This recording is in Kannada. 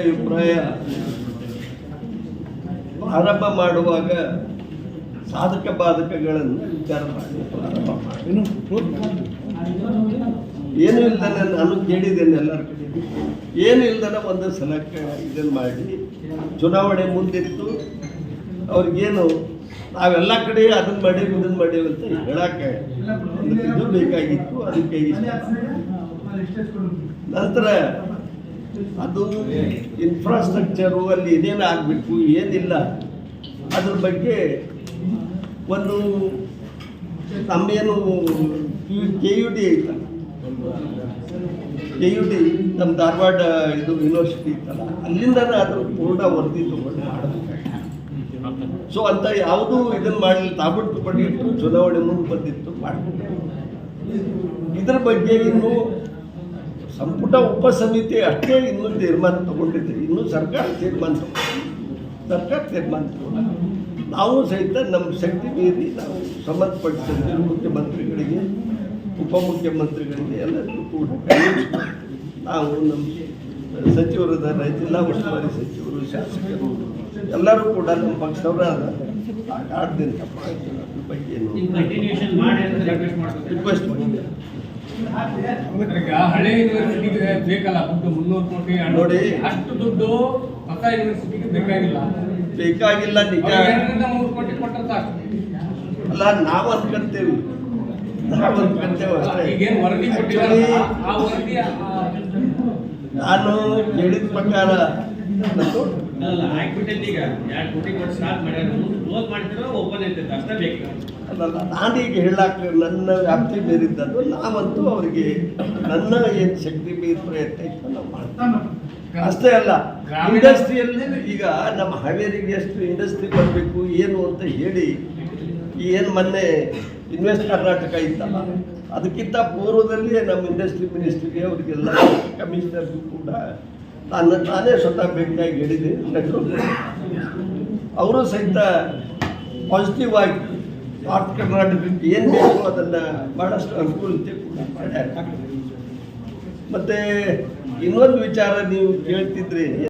ಅಭಿಪ್ರಾಯ ಪ್ರಾರಂಭ ಮಾಡುವಾಗ ಸಾಧಕ ಬಾಧಕಗಳನ್ನು ವಿಚಾರ ಮಾಡಿ. ಏನು ಇಲ್ದನೆ ನಾನು ಕೇಳಿದ್ದೇನೆ ಎಲ್ಲರ ಕಡೆ ಏನು ಇಲ್ದನೆ ಒಂದು ಸಲ ಇದನ್ನು ಮಾಡಿ. ಚುನಾವಣೆ ಮುಂದಿತ್ತು. ಅವ್ರಿಗೇನು ನಾವೆಲ್ಲ ಕಡೆ ಅದನ್ನ ಮಾಡಿ ಇದನ್ನ ಮಾಡಿ ಅಂತ ಹೇಳಕ್ಕೆ ಬೇಕಾಗಿತ್ತು. ಅದಕ್ಕೆ ನಂತರ ಅದು ಇನ್ಫ್ರಾಸ್ಟ್ರಕ್ಚರು ಅಲ್ಲಿ ಏನೇನು ಆಗಬೇಕು, ಏನಿಲ್ಲ, ಅದ್ರ ಬಗ್ಗೆ ಒಂದು ನಮ್ಮೇನು ಕೆ ಯು ಡಿ ಐತಲ್ಲ? ಕೆ ಯು ಡಿ ನಮ್ಮ ಧಾರವಾಡ ಇದು ಯೂನಿವರ್ಸಿಟಿ ಇತ್ತಲ್ಲ ಅಲ್ಲಿಂದ ಅದ್ರ ಪೂರ್ಣ ವರದಿ ತಗೊಂಡು ಸೊ ಅಂತ ಯಾವುದೂ ಇದನ್ನು ಮಾಡಲಿಲ್ಲ ತಾಬಿಟ್ಟು ಪಡೆಯಿಟ್ಟು ಚುನಾವಣೆ ಮುಂದೆ ಬಂದಿತ್ತು, ಮಾಡಬೇಕು. ಇದ್ರ ಬಗ್ಗೆ ಇನ್ನೂ ಸಂಪುಟ ಉಪಸಮಿತಿ ಅಷ್ಟೇ ಇನ್ನೂ ತೀರ್ಮಾನ ತಗೊಂಡಿದೆ ಇನ್ನೂ ಸರ್ಕಾರ ತೀರ್ಮಾನ ಸರ್ಕಾರ ತೀರ್ಮಾನ ನಾವು ಸಹಿತ ನಮ್ಮ ಶಕ್ತಿ ಮೀರಿ ನಾವು ಸಂಬಂಧಪಟ್ಟ ಮುಖ್ಯಮಂತ್ರಿಗಳಿಗೆ ಉಪಮುಖ್ಯಮಂತ್ರಿಗಳಿಗೆ ಎಲ್ಲರಿಗೂ ಕೂಡ ನಾವು ನಮ್ಮ ಸಚಿವರು ಜಿಲ್ಲಾ ಉಸ್ತುವಾರಿ ಸಚಿವರು ಶಾಸಕರು ಎಲ್ಲರೂ ಕೂಡ ನಮ್ಮ ಪಕ್ಷದವರ ಕಾಡ್ದಿಂದ ಅದ್ರ ಬಗ್ಗೆ ರಿಕ್ವೆಸ್ಟ್ ಮಾಡಿದ್ದೆ. ಈಗ ಹಳೆ ಯೂನಿವರ್ಸಿಟಿಗೆ ಬೇಕಲ್ಲ ದುಡ್ಡು? ಮುನ್ನೂರು ಕೋಟಿ ನೋಡಿ. ಅಷ್ಟು ದುಡ್ಡು ಹೊಸ ಯೂನಿವರ್ಸಿಟಿಗೆ ಬೇಕಾಗಿಲ್ಲ. ಬೇಕಾಗಿಲ್ಲ ನಿಜ. ಎರಡರಿಂದ ಮೂರು ಕೋಟಿ ಕೊಟ್ಟರೆ ಸಾಕು. ಅಲ್ಲ ನಾವು ಅಷ್ಟೇ ಈಗೇನು ವರದಿ ಕೊಟ್ಟಿದ್ದಾರೆ Actually, ಆ ವರದಿ ನಾನು ಹೇಳಿದ ಪ್ರಕಾರ ಆಗ್ಬಿಟ್ಟೈತಿ ಈಗ. ಎರಡು ಕೋಟಿ ಕೊಟ್ಟು ಸ್ಟಾರ್ಟ್ ಮಾಡ್ಯಾರ ಮುಂದೆ ಕ್ಲೋಸ್ ಮಾಡ್ತಿರೋ ಅಲ್ಲಲ್ಲ ನಾನೀಗ ಹೇಳಕ್ಕೆ ನನ್ನ ವ್ಯಾಪ್ತಿ ಮೀರಿದ್ದದು ನಾವಂತೂ ಅವರಿಗೆ ನನ್ನ ಏನು ಶಕ್ತಿ ಮೀರಿ ಪ್ರಯತ್ನ ಇತ್ತು ನಾವು ಮಾಡ್ತೀವಿ. ಅಷ್ಟೇ ಅಲ್ಲ ಇಂಡಸ್ಟ್ರಿಯಲ್ಲಿ ಈಗ ನಮ್ಮ ಹಾವೇರಿಗೆ ಎಷ್ಟು ಇಂಡಸ್ಟ್ರಿ ಬರಬೇಕು ಏನು ಅಂತ ಹೇಳಿ ಈ ಏನು ಮೊನ್ನೆ ಇನ್ವೆಸ್ಟ್ ಕರ್ನಾಟಕ ಇತ್ತಲ್ಲ ಅದಕ್ಕಿಂತ ಪೂರ್ವದಲ್ಲಿ ನಮ್ಮ ಇಂಡಸ್ಟ್ರಿ ಮಿನಿಸ್ಟ್ರಿಗೆ ಅವರಿಗೆಲ್ಲ ಕಮಿಷನರ್ಗೂ ಕೂಡ ನಾನು ನಾನೇ ಸ್ವತಃ ಭೇಟಿಯಾಗಿ ಹೇಳಿದ್ದೀನಿ ಅವರು ಸಹಿತ ಪಾಸಿಟಿವ್ ಆಗಿ ನಾರ್ತ್ ಕರ್ನಾಟಕಕ್ಕೆ ಏನು ಬೇಕು ಅದನ್ನು ಭಾಳಷ್ಟು ಅನುಕೂಲತೆ ಕೂಡ ಮಾಡ್ಯಾರ ಮತ್ತು ಇನ್ನೊಂದು ವಿಚಾರ ನೀವು ಕೇಳ್ತಿದ್ರಿ